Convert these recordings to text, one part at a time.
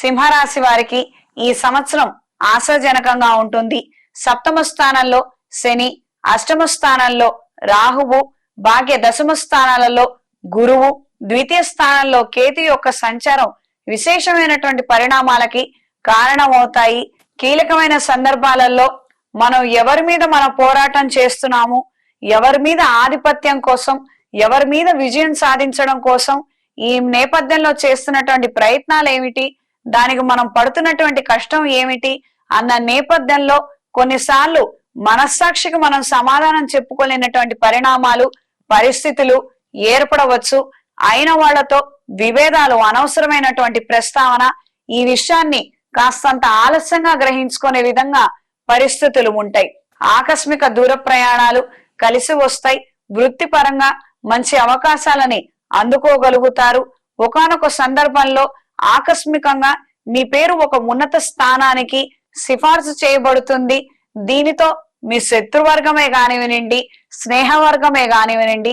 సింహరాశి వారికి ఈ సంవత్సరం ఆశాజనకంగా ఉంటుంది. సప్తమ స్థానంలో శని అష్టమ స్థానంలో రాహువు భాగ్య దశమ స్థానాలలో గురువు ద్వితీయ స్థానంలో కేతు యొక్క సంచారం విశేషమైనటువంటి పరిణామాలకి కారణమవుతాయి. కీలకమైన సందర్భాలలో మనం ఎవరి మీద మనం పోరాటం చేస్తున్నాము? ఎవరి మీద ఆధిపత్యం కోసం ఎవరి మీద విజయం సాధించడం కోసం ఈ నేపథ్యంలో చేస్తున్నటువంటి ప్రయత్నాలు ఏమిటి దానికి మనం పడుతున్నటువంటి కష్టం ఏమిటి అన్న నేపథ్యంలో కొన్నిసార్లు మనస్సాక్షికి మనం సమాధానం చెప్పుకోలేనటువంటి పరిణామాలు పరిస్థితులు ఏర్పడవచ్చు. అయిన వాళ్ళతో విభేదాలు అనవసరమైనటువంటి ప్రస్తావన ఈ విషయాన్ని కాస్తంత ఆలస్యంగా గ్రహించుకునే విధంగా పరిస్థితులు ఉంటాయి. ఆకస్మిక దూర ప్రయాణాలు కలిసి వస్తాయి. వృత్తిపరంగా మంచి అవకాశాలని అందుకోగలుగుతారు. ఒకానొక సందర్భంలో ఆకస్మికంగా మీ పేరు ఒక ఉన్నత స్థానానికి సిఫార్సు చేయబడుతుంది. దీనితో మీ శత్రువర్గమే కానివినండి స్నేహవర్గమే కానివినండి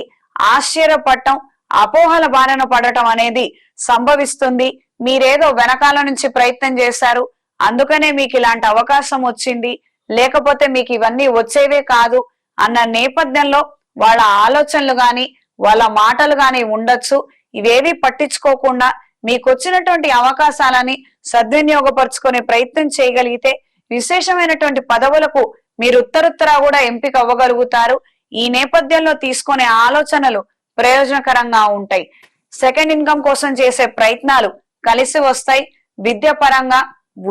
ఆశ్చర్యపడటం అపోహల బారిన పడటం అనేది సంభవిస్తుంది. మీరేదో వెనకాల నుంచి ప్రయత్నం చేశారు అందుకనే మీకు ఇలాంటి అవకాశం వచ్చింది. లేకపోతే మీకు ఇవన్నీ వచ్చేవే కాదు అన్న నేపథ్యంలో వాళ్ళ ఆలోచనలు గాని వాళ్ళ మాటలు గాని ఉండొచ్చు. ఇవేవి పట్టించుకోకుండా మీకు వచ్చినటువంటి అవకాశాలని సద్వినియోగపరుచుకునే ప్రయత్నం చేయగలిగితే విశేషమైనటువంటి పదవులకు మీరు ఉత్తరుత్తరా కూడా ఎంపిక అవ్వగలుగుతారు ఈ నేపథ్యంలో తీసుకునే ఆలోచనలు ప్రయోజనకరంగా ఉంటాయి. సెకండ్ ఇన్కమ్ కోసం చేసే ప్రయత్నాలు కలిసి వస్తాయి. విద్య పరంగా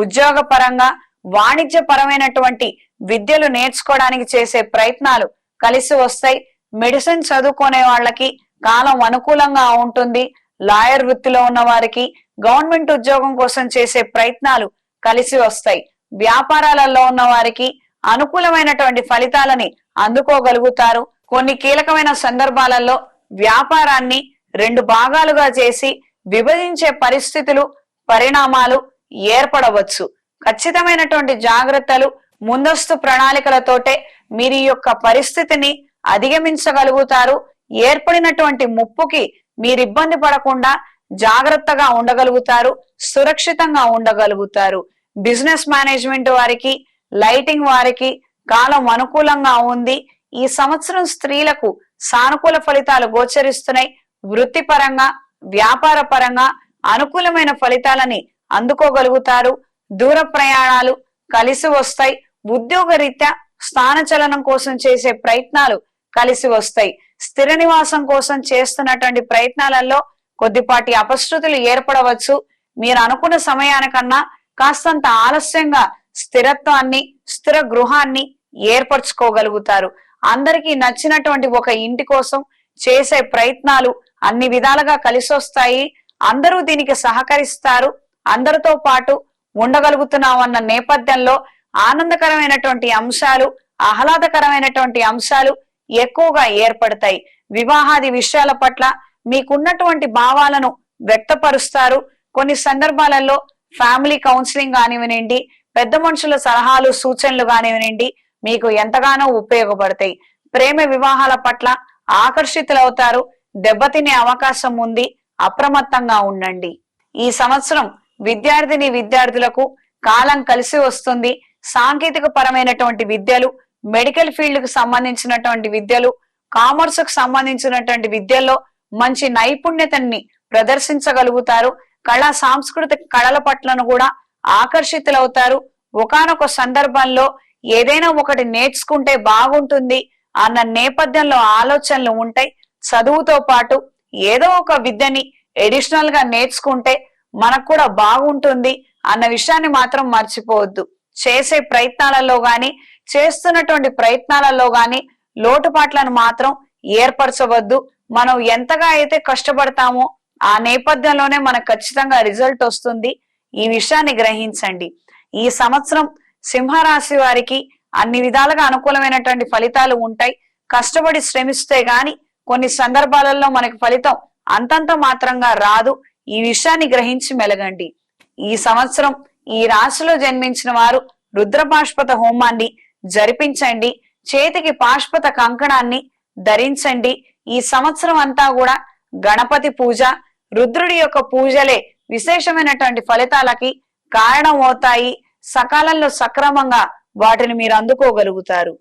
ఉద్యోగ పరంగా వాణిజ్య పరమైనటువంటి విద్యలు నేర్చుకోవడానికి చేసే ప్రయత్నాలు కలిసి వస్తాయి. మెడిసిన్ చదువుకునే వాళ్ళకి కాలం అనుకూలంగా ఉంటుంది. లాయర్ వృత్తిలో ఉన్న వారికి గవర్నమెంట్ ఉద్యోగం కోసం చేసే ప్రయత్నాలు కలిసి వస్తాయి. వ్యాపారాలలో ఉన్న వారికి అనుకూలమైనటువంటి ఫలితాలని అందుకోగలుగుతారు. కొన్ని కీలకమైన సందర్భాలలో వ్యాపారాన్ని రెండు భాగాలుగా చేసి విభజించే పరిస్థితులు పరిణామాలు ఏర్పడవచ్చు. ఖచ్చితమైనటువంటి జాగ్రత్తలు ముందస్తు ప్రణాళికలతోటే మీరు యొక్క పరిస్థితిని అధిగమించగలుగుతారు. ఏర్పడినటువంటి ముప్పుకి మీరు ఇబ్బంది పడకుండా జాగ్రత్తగా ఉండగలుగుతారు సురక్షితంగా ఉండగలుగుతారు. బిజినెస్ మేనేజ్మెంట్ వారికి లైటింగ్ వారికి కాలం అనుకూలంగా ఉంది. ఈ సంవత్సరం స్త్రీలకు సానుకూల ఫలితాలు గోచరిస్తున్నాయి. వృత్తిపరంగా వ్యాపార పరంగా అనుకూలమైన ఫలితాలని అందుకోగలుగుతారు. దూర ప్రయాణాలు కలిసి వస్తాయి. ఉద్యోగ రీత్యా స్థానచలనం కోసం చేసే ప్రయత్నాలు కలిసి వస్తాయి. స్థిర నివాసం కోసం చేస్తున్నటువంటి ప్రయత్నాలలో కొద్దిపాటి అపశృతులు ఏర్పడవచ్చు. మీరు అనుకున్న సమయానికన్నా కాస్తంత ఆలస్యంగా స్థిరత్వాన్ని స్థిర గృహాన్ని ఏర్పరచుకోగలుగుతారు. అందరికీ నచ్చినటువంటి ఒక ఇంటి కోసం చేసే ప్రయత్నాలు అన్ని విధాలుగా కలిసొస్తాయి. అందరూ దీనికి సహకరిస్తారు. అందరితో పాటు ఉండగలుగుతున్నాం అన్న నేపథ్యంలో ఆనందకరమైనటువంటి అంశాలు ఆహ్లాదకరమైనటువంటి అంశాలు ఎక్కువగా ఏర్పడతాయి. వివాహాది విషయాల పట్ల మీకున్నటువంటి భావాలను వ్యక్తపరుస్తారు. కొన్ని సందర్భాలలో ఫ్యామిలీ కౌన్సిలింగ్ కానివ్వనండి పెద్ద మనుషుల సలహాలు సూచనలు కానివ్వనండి మీకు ఎంతగానో ఉపయోగపడతాయి. ప్రేమ వివాహాల పట్ల ఆకర్షితులవుతారు. దెబ్బతినే అవకాశం ఉంది. అప్రమత్తంగా ఉండండి. ఈ సంవత్సరం విద్యార్థిని విద్యార్థులకు కాలం కలిసి వస్తుంది. సాంకేతిక పరమైనటువంటి విద్యలు మెడికల్ ఫీల్డ్కు సంబంధించినటువంటి విద్యలు కామర్స్కు సంబంధించినటువంటి విద్యల్లో మంచి నైపుణ్యతని ప్రదర్శించగలుగుతారు. కళా సాంస్కృతిక కళల పట్లను కూడా ఆకర్షితులవుతారు. ఒకానొక సందర్భంలో ఏదైనా ఒకటి నేర్చుకుంటే బాగుంటుంది అన్న నేపథ్యంలో ఆలోచనలు ఉంటాయి. చదువుతో పాటు ఏదో ఒక విద్యని ఎడిషనల్గా నేర్చుకుంటే మనకు కూడా బాగుంటుంది అన్న విషయాన్ని మాత్రం మర్చిపోవద్దు. చేసే ప్రయత్నాలలో గాని చేస్తున్నటువంటి ప్రయత్నాలలో గాని లోటుపాట్లను మాత్రం ఏర్పరచవద్దు. మనం ఎంతగా అయితే కష్టపడతామో ఆ నేపథ్యంలోనే మనకు ఖచ్చితంగా రిజల్ట్ వస్తుంది. ఈ విషయాన్ని గ్రహించండి. ఈ సంవత్సరం సింహరాశి వారికి అన్ని విధాలుగా అనుకూలమైనటువంటి ఫలితాలు ఉంటాయి. కష్టపడి శ్రమిస్తే గాని కొన్ని సందర్భాలలో మనకి ఫలితం అంతంత మాత్రంగా రాదు. ఈ విషయాన్ని గ్రహించి మెలగండి. ఈ సంవత్సరం ఈ రాశిలో జన్మించిన వారు రుద్రపాష్పత హోమాన్ని జరిపించండి. చేతికి పాష్పత కంకణాన్ని ధరించండి. ఈ సంవత్సరం అంతా కూడా గణపతి పూజ రుద్రుడి యొక్క పూజలే విశేషమైనటువంటి ఫలితాలకి కారణం అవుతాయి సకాలంలో సక్రమంగా వాటిని మీరు అందుకోగలుగుతారు.